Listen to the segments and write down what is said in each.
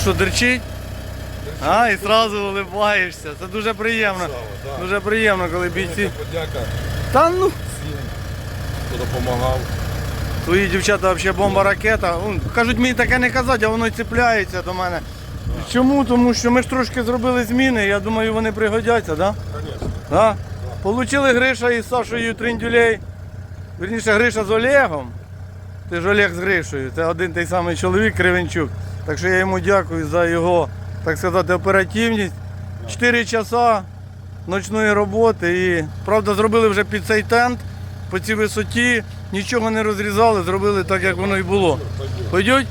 що, дерчить? А, і одразу улибаєшся. Це дуже приємно. Дуже приємно, коли бійці. Подяка Та ну, всім, хто допомагав. твої дівчата взагалі бомба ракета. Кажуть, мені таке не казати, а воно й цепляється до мене. Чому? Тому що ми ж трошки зробили зміни, я думаю, вони пригодяться, так? Да? Звісно. Да? Получили Гриша із Сашою Триндюлей. Вірніше, Гриша з Олегом. Ти ж Олег з Гришою. Це один той самий чоловік Кривенчук. Так що я йому дякую за його, так сказати, оперативність. Чотири часа ночної роботи. І правда зробили вже під цей тент по цій висоті. Нічого не розрізали, зробили так, як воно і було. Пойдуть?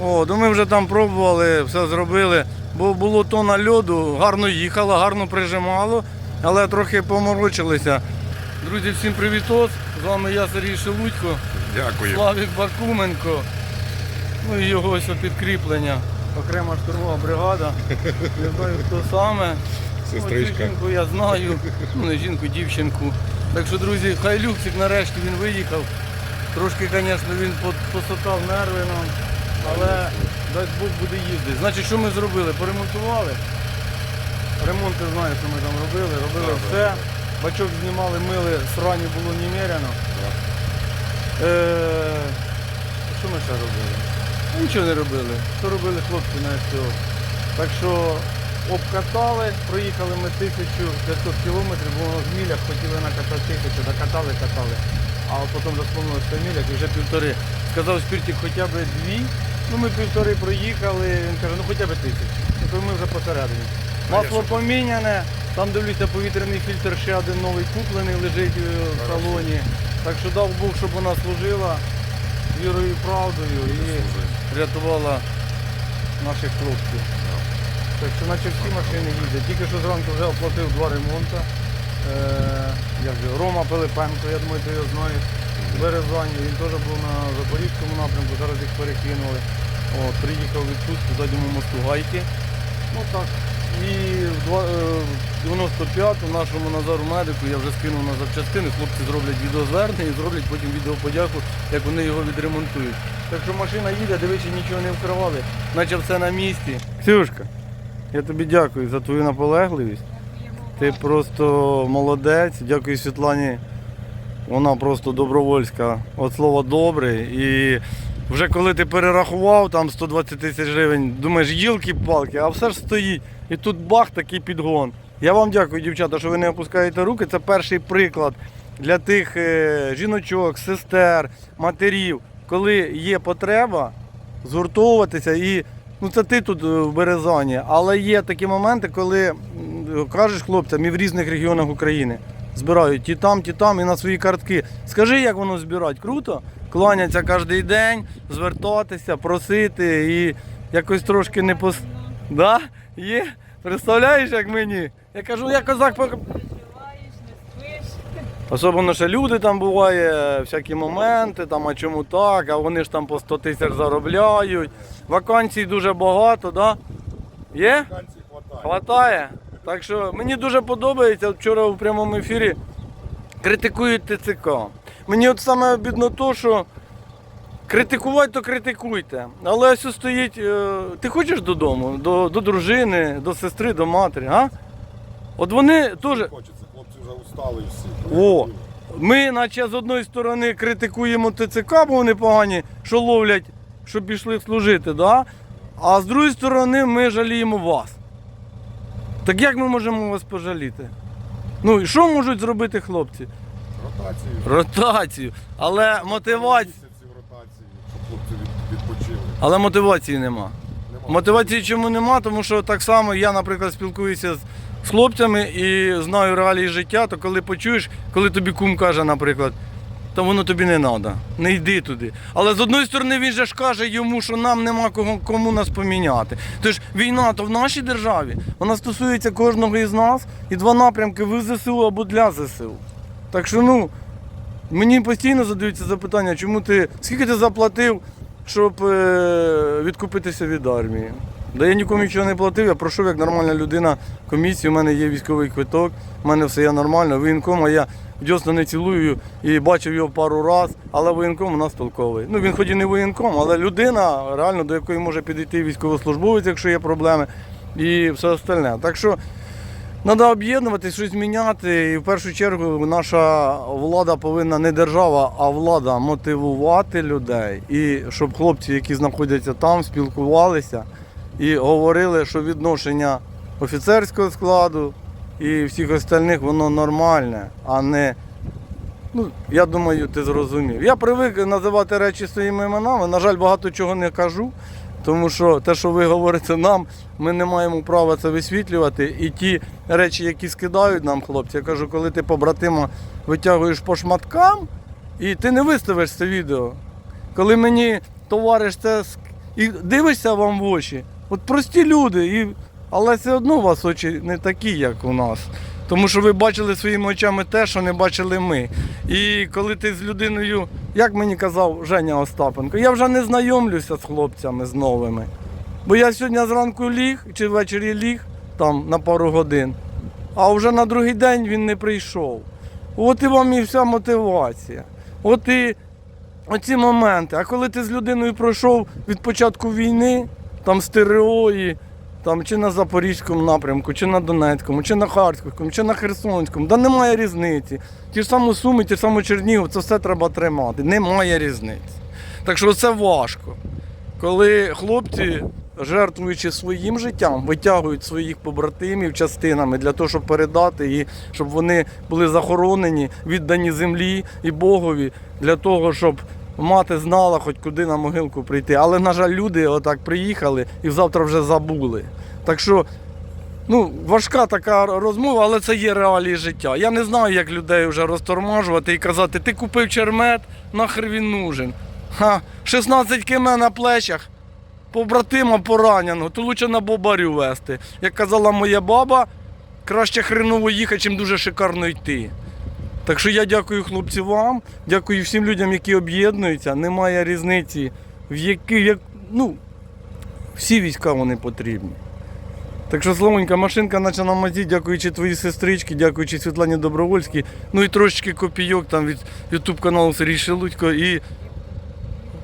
О, то ми вже там пробували, все зробили. Бо було тонна льоду, гарно їхало, гарно прижимало, але трохи поморочилися. Друзі, всім привітос. З вами я Сергій Шелудько, Дякую. Славік Бакуменко. Ну і його ось підкріплення. Окрема штурмова бригада. Не знаю хто саме. Сестричка. жінку я знаю. Ну не жінку, дівчинку. Так що, друзі, хай Люксик нарешті він виїхав. Трошки, звісно, він посотав нерви нам, але дасть Бог буде їздити. Значить, що ми зробили? Поремонтували. Ремонт ти знаєш, що ми там робили. Робили Так, все. Бачок знімали, мили, срані було немеряно. Так. Е, що ми ще робили? Ну, Нічого не робили. Що робили хлопці на СТО. Так що обкатали, проїхали ми 1500 кілометрів, бо в мілях хотіли накатати тисячу, докатали, катали. А потім що в мілях і вже півтори. Сказав спіртик хоча б дві. Ну ми півтори проїхали, він каже, ну хоча б тисячу. Ну то ми вже посередині. Масло поміняне, там дивлюся повітряний фільтр ще один новий куплений лежить е, в салоні. Так що дав Бог, щоб вона служила вірою і правдою і рятувала наших хлопців. Так що наче всі машини їздять. Тільки що зранку вже оплатив два ремонти. Е, як же, Рома Пилипенко, я думаю, ти його знаєш. Березані, він теж був на Запорізькому напрямку, зараз їх перекинули. От, приїхав в задньому мосту Гайки. Ну так. І в два- е, в 95-му нашому Назару медику я вже скинув на запчастини, хлопці зроблять відеозвернення і зроблять потім відеоподяку, як вони його відремонтують. Так що машина їде, дивись, нічого не вкривали, наче все на місці. Ксюшка, я тобі дякую за твою наполегливість. Ти просто молодець. Дякую Світлані. Вона просто добровольська. От слово добре. І вже коли ти перерахував там 120 тисяч гривень, думаєш, гілки-палки, а все ж стоїть. І тут бах, такий підгон. Я вам дякую, дівчата, що ви не опускаєте руки. Це перший приклад для тих е, жіночок, сестер, матерів, коли є потреба згуртовуватися і. Ну це ти тут е, в Березані, але є такі моменти, коли кажеш хлопцям і в різних регіонах України збирають ті там, ті там і на свої картки. Скажи, як воно збирати? Круто? Кланяться кожен день, звертатися, просити і якось трошки не пос. Да? Є? Представляєш, як мені? Я кажу, я козак поки. Особливо ще люди там буває, всякі моменти, там, а чому так, а вони ж там по 100 тисяч заробляють. Вакансій дуже багато, да? Є? Вакансій хватає. Хватає. Так що мені дуже подобається. Вчора в прямому ефірі критикують ТЦК. Мені от саме обідно то, що критикувати, то критикуйте. Але ось стоїть. е, Ти хочеш додому, до, до дружини, до сестри, до матері, а? От вони теж. Хочеться, хлопці вже устали всі. О, ми, наче з одної сторони критикуємо ТЦК, бо вони погані, що ловлять, щоб пішли служити, да? а з другої сторони ми жаліємо вас. Так як ми можемо вас пожаліти? Ну і що можуть зробити хлопці? Ротацію. Ротацію. Але мотивації, Місяців ротації, щоб хлопці від- відпочили. Але мотивації нема. Нема. Мотивації чому нема, тому що так само я, наприклад, спілкуюся з, з хлопцями і знаю реалії життя, то коли почуєш, коли тобі кум каже, наприклад, то воно тобі не треба, не йди туди. Але з одної сторони він же ж каже йому, що нам нема кого, кому нас поміняти. Тож війна то в нашій державі, вона стосується кожного із нас і два напрямки в ЗСУ або для ЗСУ. Так що ну, мені постійно задаються запитання, чому ти, скільки ти заплатив, щоб е, відкупитися від армії? Да я нікому нічого не платив, я пройшов як нормальна людина комісію, у мене є військовий квиток, у мене все є нормально. Воєнкома я дьосна не цілую і бачив його пару разів, але воєнком у нас толковий. Ну він хоч і не воєнком, але людина, реально до якої може підійти військовослужбовець, якщо є проблеми, і все остальне. Так що Треба об'єднуватися, щось міняти. І в першу чергу наша влада повинна не держава, а влада мотивувати людей. І щоб хлопці, які знаходяться там, спілкувалися і говорили, що відношення офіцерського складу і всіх остальних воно нормальне, а не. Ну, я думаю, ти зрозумів. Я привик називати речі своїми іменами. На жаль, багато чого не кажу. Тому що те, що ви говорите нам, ми не маємо права це висвітлювати. І ті речі, які скидають нам хлопці, я кажу, коли ти побратима витягуєш по шматкам, і ти не виставиш це відео. Коли мені товариш це і дивишся вам в очі, от прості люди, і... але все одно у вас очі не такі, як у нас. Тому що ви бачили своїми очами те, що не бачили ми. І коли ти з людиною, як мені казав Женя Остапенко, я вже не знайомлюся з хлопцями з новими. Бо я сьогодні зранку ліг чи ввечері ліг там на пару годин, а вже на другий день він не прийшов. От і вам і вся мотивація. От і оці моменти. А коли ти з людиною пройшов від початку війни, там і там чи на Запорізькому напрямку, чи на Донецькому, чи на Харківському, чи на Херсонському, да немає різниці. Ті ж самі Суми, ті ж самі Чернігів, це все треба тримати. Немає різниці. Так що це важко. Коли хлопці, жертвуючи своїм життям, витягують своїх побратимів частинами для того, щоб передати і щоб вони були захоронені, віддані землі і Богові, для того, щоб мати знала хоч куди на могилку прийти. Але, на жаль, люди отак приїхали і завтра вже забули. Так що Ну, важка така розмова, але це є реалії життя. Я не знаю, як людей вже розтормажувати і казати, ти купив чермет, нахер він нужен. Ха, 16 км на плечах, побратима пораненого, то лучше на бобарю вести. Як казала моя баба, краще хреново їхати, чим дуже шикарно йти. Так що я дякую хлопці вам, дякую всім людям, які об'єднуються. Немає різниці, в які, як, ну, всі війська вони потрібні. Так що, Славонька, машинка наче на мазі, дякуючи твоїй сестричці, дякуючи Світлані Добровольській, ну і трошечки копійок там від ютуб каналу Сергій Шелудько і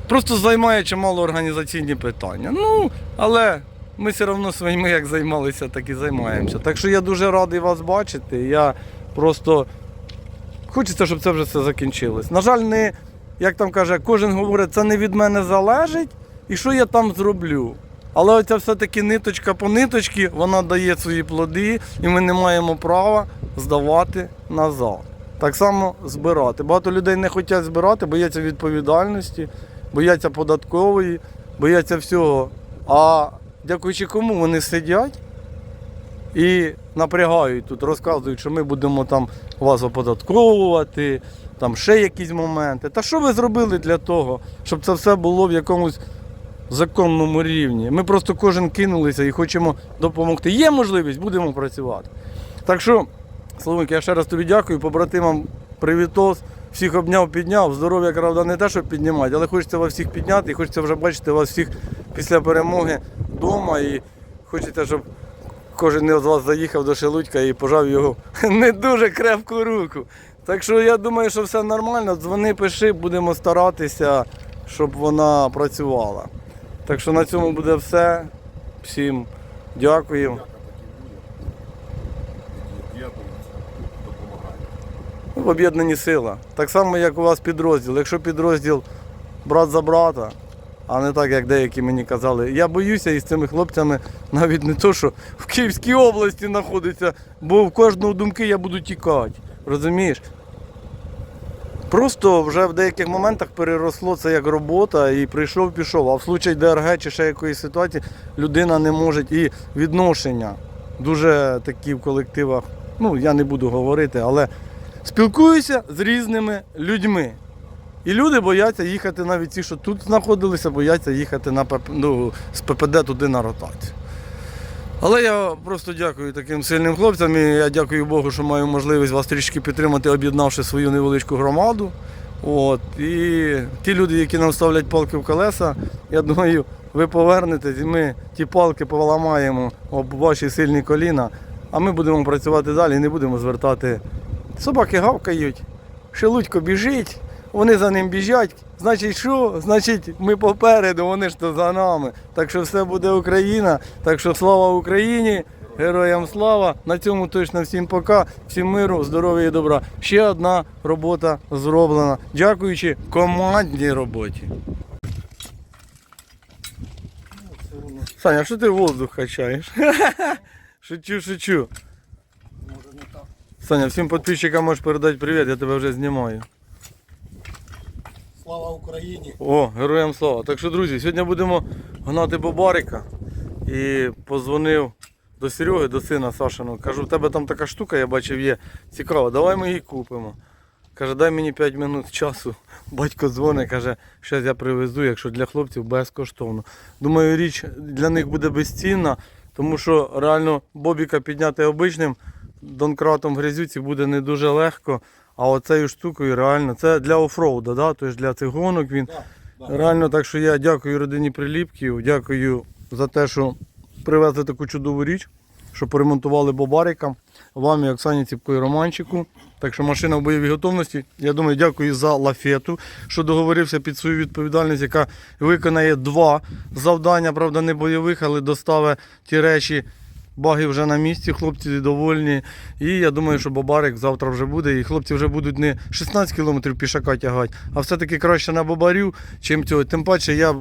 просто займає чимало організаційні питання. Ну, але ми все одно своїми як займалися, так і займаємося. Так що я дуже радий вас бачити. Я просто хочеться, щоб це вже все закінчилось. На жаль, не, як там каже, кожен говорить, це не від мене залежить, і що я там зроблю. Але оця все-таки ниточка по ниточці, вона дає свої плоди, і ми не маємо права здавати назад. Так само збирати. Багато людей не хочуть збирати, бояться відповідальності, бояться податкової, бояться всього. А дякуючи кому вони сидять і напрягають тут, розказують, що ми будемо там вас оподатковувати, там ще якісь моменти. Та що ви зробили для того, щоб це все було в якомусь законному рівні. Ми просто кожен кинулися і хочемо допомогти. Є можливість, будемо працювати. Так що, Славик, я ще раз тобі дякую, побратимам привітос. Всіх обняв, підняв. Здоров'я, правда, не те, щоб піднімати, але хочеться вас всіх підняти і хочеться вже бачити вас всіх після перемоги вдома. І хочеться, щоб кожен з вас заїхав до Шелудька і пожав його не дуже крепку руку. Так що я думаю, що все нормально. Дзвони, пиши, будемо старатися, щоб вона працювала. Так що на цьому буде все. Всім дякую. Ну, Об'єднані сила. Так само, як у вас підрозділ. Якщо підрозділ брат за брата, а не так, як деякі мені казали. Я боюся із цими хлопцями навіть не то, що в Київській області знаходиться, бо в кожного думки я буду тікати. Розумієш? Просто вже в деяких моментах переросло це як робота і прийшов, пішов. А в случаї ДРГ чи ще якоїсь ситуації людина не може і відношення дуже такі в колективах. Ну, я не буду говорити, але спілкуюся з різними людьми. І люди бояться їхати, навіть ті, що тут знаходилися, бояться їхати на ну, з ППД туди на ротацію. Але я просто дякую таким сильним хлопцям і я дякую Богу, що маю можливість вас трішки підтримати, об'єднавши свою невеличку громаду. От. І ті люди, які нам ставлять палки в колеса, я думаю, ви повернетесь і ми ті палки поламаємо об ваші сильні коліна, а ми будемо працювати далі і не будемо звертати. Собаки гавкають, шелудько біжить, вони за ним біжать. Значить, що? Значить, ми попереду, вони ж то за нами. Так що все буде Україна. Так що слава Україні, героям слава. На цьому точно всім пока, всім миру, здоров'я і добра. Ще одна робота зроблена. Дякуючи командній роботі. Саня, що ти воздух качаєш? Шучу, шучу. Саня, всім підписчикам можеш передати привіт, я тебе вже знімаю. Україні! О, героям слава. Так що, друзі, сьогодні будемо гнати бобарика. І позвонив до Сереги, до сина Сашиного. Кажу, в тебе там така штука, я бачив, є. Цікаво, давай ми її купимо. Каже, дай мені 5 минут часу. Батько дзвонить, каже, зараз я привезу, якщо для хлопців безкоштовно. Думаю, річ для них буде безцінна, тому що реально бобіка підняти обичним донкратом в грязюці буде не дуже легко. А оцею штукою реально це для офроуда, да? тобто для цих гонок він. Да, да. Реально, так що я дякую родині Приліпків, дякую за те, що привезли таку чудову річ, що поремонтували бобарика, вам і Оксані Ціпко і Романчику. Так що машина в бойовій готовності. Я думаю, дякую за лафету, що договорився під свою відповідальність, яка виконає два завдання, правда, не бойових, але доставить ті речі. Баги вже на місці, хлопці довольні. І я думаю, що Бобарик завтра вже буде. І хлопці вже будуть не 16 кілометрів пішака тягати, а все-таки краще на Бобарю, чим цього. Тим паче я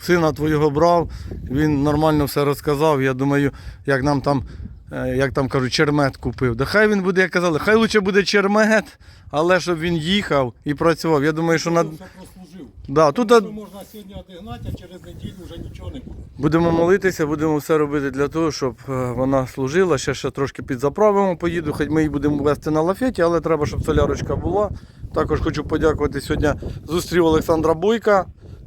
сина твого брав, він нормально все розказав. Я думаю, як нам там, е, як там кажуть, чермет купив. Да хай він буде, як казали, хай лучше буде чермет, але щоб він їхав і працював. Я думаю, що на. Прослужив. Да, тут можна сьогодні одігнати, а через неділю вже нічого не буде. Будемо молитися, будемо все робити для того, щоб е, вона служила. Ще ще трошки підзаправимо, поїду, хоч ми її будемо вести на лафеті, але треба, щоб солярочка була. Також хочу подякувати сьогодні. Зустрів Олександра Бойка,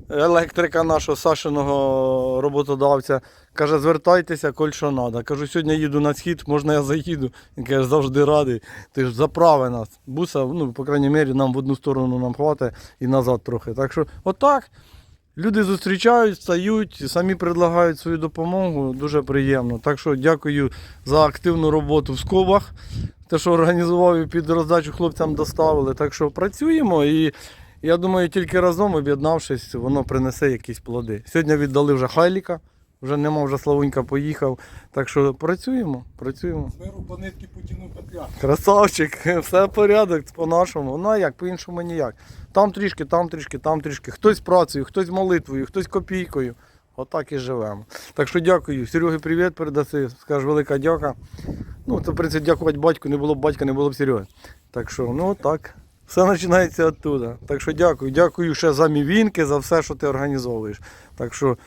електрика нашого Сашиного роботодавця. Каже, звертайтеся, коль що треба. Кажу, сьогодні їду на схід, можна я заїду. Він каже, завжди радий. Ти ж заправи нас. Буса, ну, по крайній мірі, нам в одну сторону нам хватить і назад трохи. Так що, отак. Люди зустрічають, стають, самі предлагають свою допомогу. Дуже приємно. Так що дякую за активну роботу в скобах. Те, що організував і під роздачу хлопцям доставили. Так що працюємо і я думаю, тільки разом об'єднавшись, воно принесе якісь плоди. Сьогодні віддали вже Хайліка, вже нема, вже Славунька поїхав. Так що працюємо, працюємо. Зверу по нитки потяну петля. Красавчик, все порядок по-нашому. Ну а як, по-іншому ніяк. Там трішки, там трішки, там трішки. Хтось працею, хтось молитвою, хтось копійкою. Отак і живемо. Так що дякую. Сереги привіт передаси. Скажеш велика дяка. Ну, це в принципі дякувати батьку, не було б батька, не було б Сереги. Так що, ну так. Все починається оттуда. Так що дякую. Дякую ще за мівінки, за все, що ти організовуєш. Так що,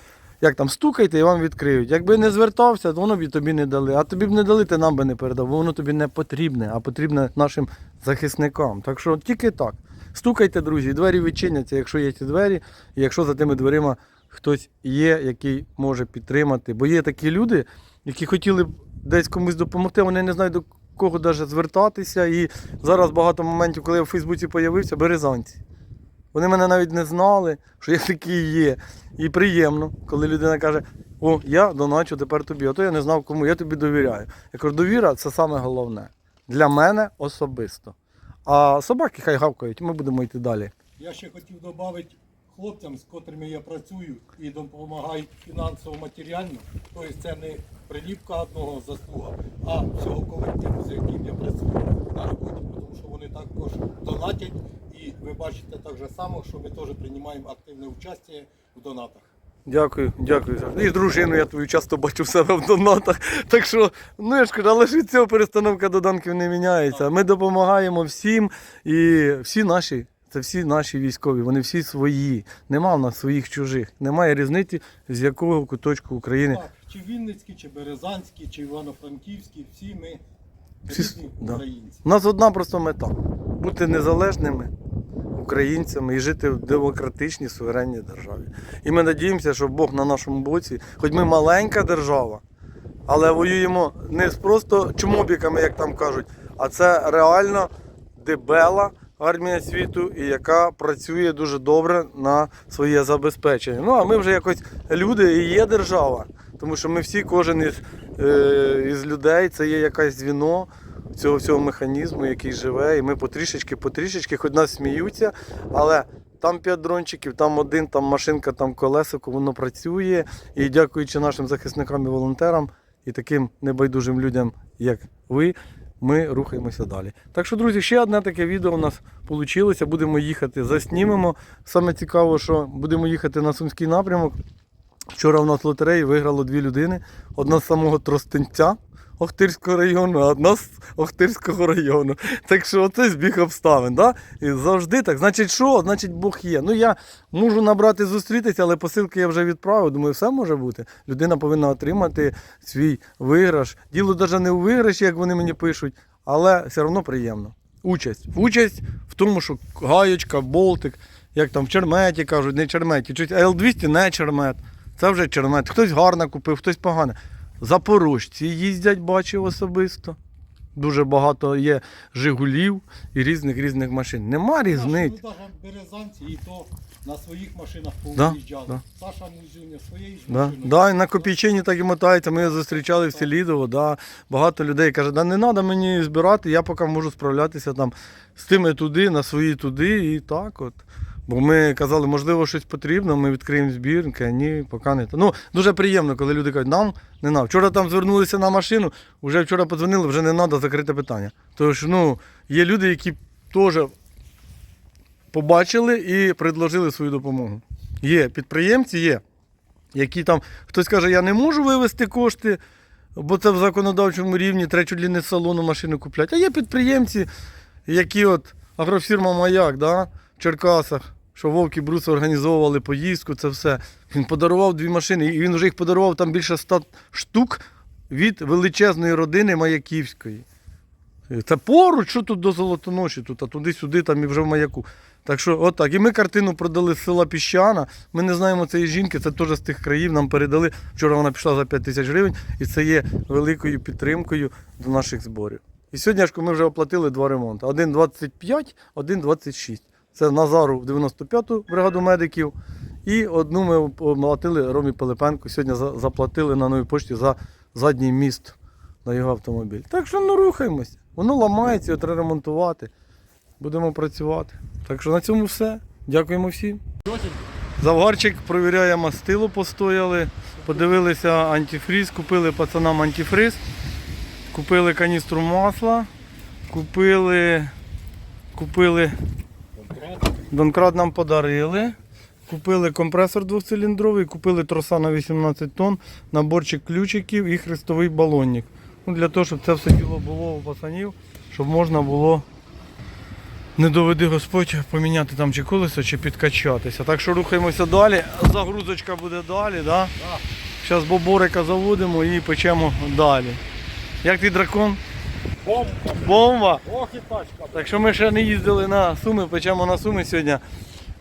як там стукайте і вам відкриють. Якби не звертався, то воно б тобі не дали. А тобі б не дали, ти нам би не передав, бо воно тобі не потрібне, а потрібне нашим захисникам. Так що тільки так. Стукайте, друзі, двері відчиняться, якщо є ці двері, і якщо за тими дверима хтось є, який може підтримати. Бо є такі люди, які хотіли б десь комусь допомогти, вони не знають до кого навіть звертатися. І зараз багато моментів, коли я в Фейсбуці з'явився, березанці. Вони мене навіть не знали, що я такий є. І приємно, коли людина каже, о, я доначу тепер тобі, а то я не знав кому, я тобі довіряю. Я кажу, довіра це саме головне. Для мене особисто. А собаки хай гавкають, ми будемо йти далі. Я ще хотів додати хлопцям, з котрими я працюю і допомагають фінансово матеріально. Тобто це не приліпка одного заслуга, а всього колективу, з яким я працюю на роботі. Тому що вони також донатять. Ви бачите так же само, що ми теж приймаємо активне участь в донатах. Дякую, дякую. І дружину я твою часто бачу в себе в донатах. Так що, ну я ж кажу, але ж від цього перестановка доданків не міняється. Ми допомагаємо всім і всі наші. Це всі наші військові, вони всі свої. Нема в нас своїх чужих. Немає різниці, з якого куточку України. Так, чи Вінницькі, чи Березанські, чи Івано-Франківські, всі ми Всі- різні да. українці. У нас одна просто мета бути незалежними українцями і жити в демократичній суверенній державі. І ми надіємося, що Бог на нашому боці, хоч ми маленька держава, але воюємо не з просто чмобіками, як там кажуть, а це реально дебела, армія світу і яка працює дуже добре на своє забезпечення. Ну а ми вже якось люди і є держава, тому що ми всі, кожен із, е, із людей, це є якесь звіно цього всього механізму, який живе, і ми потрішечки, потрішечки, хоч нас сміються, але. Там п'ять дрончиків, там один, там машинка, там колесико, воно працює. І дякуючи нашим захисникам і волонтерам і таким небайдужим людям, як ви, ми рухаємося далі. Так що, друзі, ще одне таке відео у нас вийшло. Будемо їхати, заснімемо. Саме цікаво, що будемо їхати на Сумський напрямок. Вчора у нас лотереї виграло дві людини. Одна з самого Тростенця Охтирського району, а одна з Охтирського району. Так що оце збіг обставин. Да? І завжди так. Значить, що? Значить, Бог є. Ну я можу набрати зустрітися, але посилки я вже відправив. Думаю, все може бути. Людина повинна отримати свій виграш. Діло навіть не у виграші, як вони мені пишуть, але все одно приємно. Участь. Участь в тому, що гаєчка, болтик, як там в черметі кажуть, не черметі. Чуть Л200 не чермет. Це вже чермет. Хтось гарно купив, хтось погано. Запорожці їздять, бачив особисто. Дуже багато є Жигулів і різних різних машин. Нема різниць. Ми навіть березанці і то на своїх машинах повиїжджали. да. Саша Музюня своєю ж Да, машиною. да, і на Копійчині так і мотається. Ми його зустрічали в Селідово. Да. Багато людей каже, да не треба мені збирати, я поки можу справлятися там з тими туди, на свої туди і так от. Бо ми казали, можливо, щось потрібно, ми відкриємо збір, Каже, ні, поки не. то. Ну, дуже приємно, коли люди кажуть, нам не треба. Вчора там звернулися на машину, вже вчора подзвонили, вже не треба закрите питання. Тож, ну, є люди, які теж побачили і предложили свою допомогу. Є підприємці, є які там хтось каже, я не можу вивести кошти, бо це в законодавчому рівні не з салону машину купляти. А є підприємці, які от агрофірма Маяк, да, в Черкасах, що Вовки Брус організовували поїздку, це все. Він подарував дві машини, і він вже їх подарував там більше ста штук від величезної родини Маяківської. Це поруч, що тут до Золотоноші, тут, а туди-сюди, там і вже в маяку. Так що, отак. І ми картину продали з села Піщана. Ми не знаємо цієї жінки, це теж з тих країв нам передали. Вчора вона пішла за 5 тисяч гривень, і це є великою підтримкою до наших зборів. І сьогодні ми вже оплатили два ремонти: один 25, один 26. Це Назару в 95-ту бригаду медиків. І одну ми оплатили Ромі Пилипенко. Сьогодні заплатили на новій пошті за задній міст на його автомобіль. Так що ну рухаємось. Воно ламається, його треба ремонтувати. Будемо працювати. Так що на цьому все. Дякуємо всім. Завгарчик провіряє мастило, постояли, подивилися антифріз, купили пацанам антифриз, купили каністру масла, купили, купили, Донкрат нам подарили. Купили компресор двохциліндровий, купили троса на 18 тонн, наборчик ключиків і хрестовий балонник. Ну, для того, щоб це все діло було у пацанів, щоб можна було, не доведи Господь, поміняти там чи колесо, чи підкачатися. Так що рухаємося далі. Загрузочка буде далі. Да? Зараз боборика заводимо і печемо далі. Як ти дракон? Бомба! Бомба! Ох і тачка! Так що ми ще не їздили на Суми, печемо на Суми сьогодні.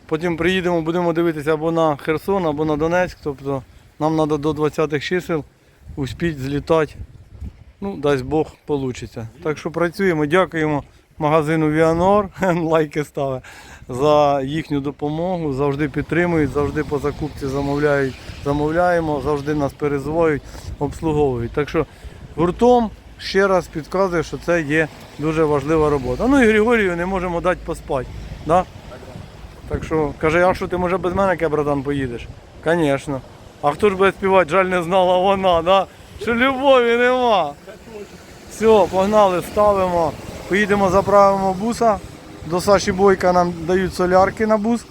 Потім приїдемо, будемо дивитися або на Херсон, або на Донецьк. Тобто нам треба до 20-х чисел успіть злітати. Ну, дасть Бог, вийде. Так що працюємо, дякуємо магазину Віанор, лайки ставить, за їхню допомогу. Завжди підтримують, завжди по закупці замовляють, замовляємо, завжди нас перезвоють, обслуговують. Так що гуртом ще раз підказує, що це є дуже важлива робота. Ну і Григорію не можемо дати поспати. Да? Так що каже, а що ти може без мене, ке, братан, поїдеш? Звісно. А хто ж буде співати, жаль не знала вона, да? що любові нема. Все, погнали, ставимо. Поїдемо, заправимо буса. До Саші Бойка нам дають солярки на бус.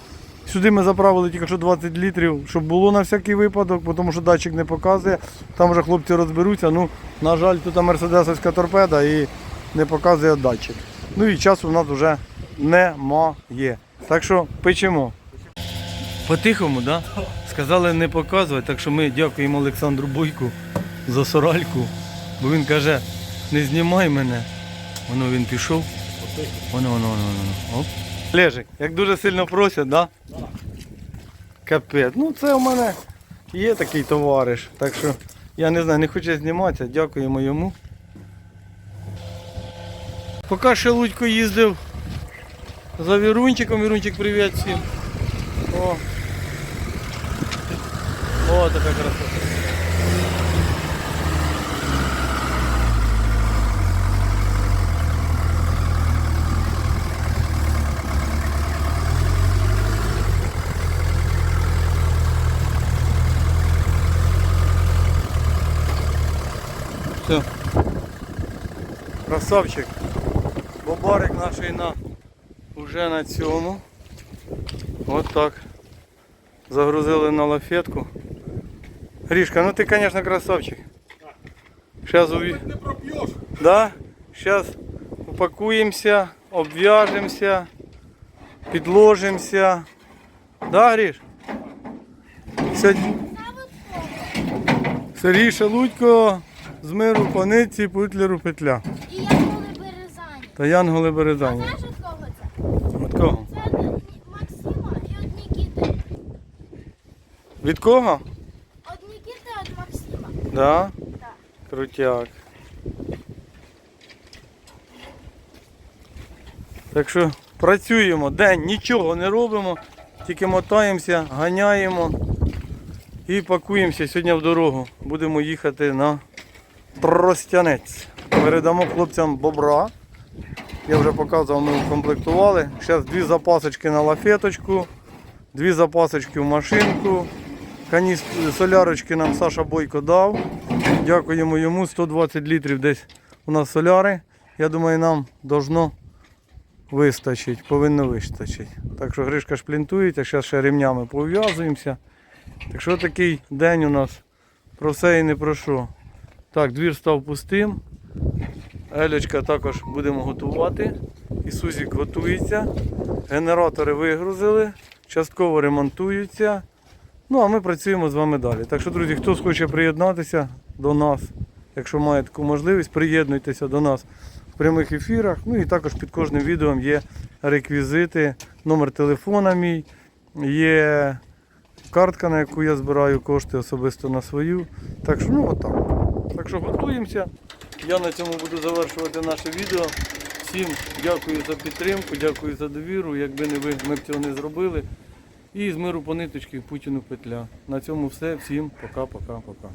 Сюди ми заправили тільки що 20 літрів, щоб було на всякий випадок, тому що датчик не показує. Там вже хлопці розберуться. Ну, на жаль, тут мерседесовська торпеда і не показує датчик. Ну і часу в нас вже немає. Так що печемо. По-тихому, да? Сказали не показувати, так що ми дякуємо Олександру Бойку за соральку, бо він каже, не знімай мене. Воно він пішов. Воно, воно, воно, воно. Оп. Лежик, як дуже сильно просять, да? Капець. Ну це у мене є такий товариш. Так що я не знаю, не хоче зніматися, дякуємо йому. Поки ще Лудько їздив за Вірунчиком. Вірунчик, привіт всім. О. О, така красота. Красавчик. Бобарик наш на вже на цьому. От так. Загрузили на лафетку. Грішка, ну ти, звісно, красавчик. Сейчас уві... Не. Да? Сейчас упакуємося, обв'яжемося, підложимося. Да, Гріш? Сьогодні... Сергій Шелудько з миру паниці, путлеру петля. І я коли березані. Та Янголи А Березані. знаєш від кого це? Від кого? Це від Максима і від Нікіти. Від кого? Від Нікіти, від Максима. Да? Так. Крутяк. Так що працюємо день, нічого не робимо, тільки мотаємося, ганяємо і пакуємося сьогодні в дорогу. Будемо їхати на Тростянець. Передамо хлопцям бобра. Я вже показував, ми укомплектували. Зараз дві запасочки на лафеточку, дві запасочки в машинку. Каніст... Солярочки нам Саша Бойко дав. Дякуємо йому. 120 літрів десь у нас соляри. Я думаю, нам должно вистачить, повинно вистачить. Так що Гришка шплінтується, зараз ще ремнями пов'язуємося. Так що такий день у нас про все і не про що. Так, двір став пустим. Елечка також будемо готувати. Ісузік готується. Генератори вигрузили, частково ремонтуються. Ну, а ми працюємо з вами далі. Так що, друзі, хто хоче приєднатися до нас, якщо має таку можливість, приєднуйтеся до нас в прямих ефірах. Ну і також під кожним відео є реквізити, номер телефона мій, є картка, на яку я збираю кошти особисто на свою. Так що, ну отак. Так що готуємося. Я на цьому буду завершувати наше відео. Всім дякую за підтримку, дякую за довіру. Якби не ви, ми б цього не зробили. І з миру по ниточки Путіну петля. На цьому все. Всім пока-пока-пока.